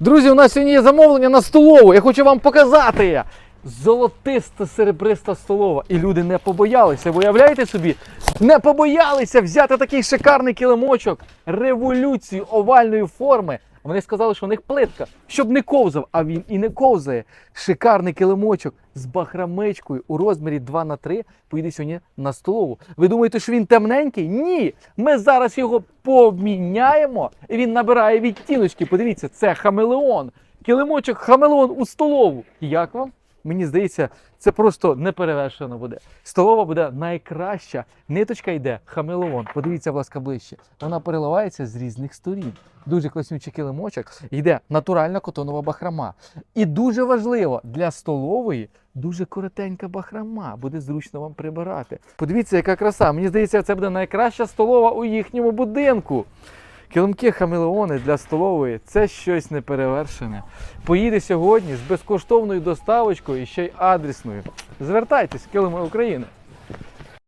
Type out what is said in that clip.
Друзі, у нас сьогодні є замовлення на столову. Я хочу вам показати. Золотиста серебриста столова. І люди не побоялися. Виявляєте собі? Не побоялися взяти такий шикарний килимочок революції овальної форми. Вони сказали, що у них плитка, щоб не ковзав, а він і не ковзає. Шикарний килимочок з бахрамичкою у розмірі 2 на 3 поїде сьогодні на столову. Ви думаєте, що він темненький? Ні. Ми зараз його поміняємо, і він набирає відтіночки. Подивіться, це хамелеон. Килимочок хамелеон у столову. Як вам? Мені здається, це просто неперевершено буде. Столова буде найкраща. Ниточка йде хамелеон. Подивіться, будь ласка, ближче. Вона переливається з різних сторін. Дуже класнючий килимочок. Йде натуральна котонова бахрама. І дуже важливо для столової дуже коротенька бахрама. Буде зручно вам прибирати. Подивіться, яка краса. Мені здається, це буде найкраща столова у їхньому будинку. Килимки хамелеони для столової це щось неперевершене. Поїде сьогодні з безкоштовною доставочкою і ще й адресною. Звертайтесь, килими України.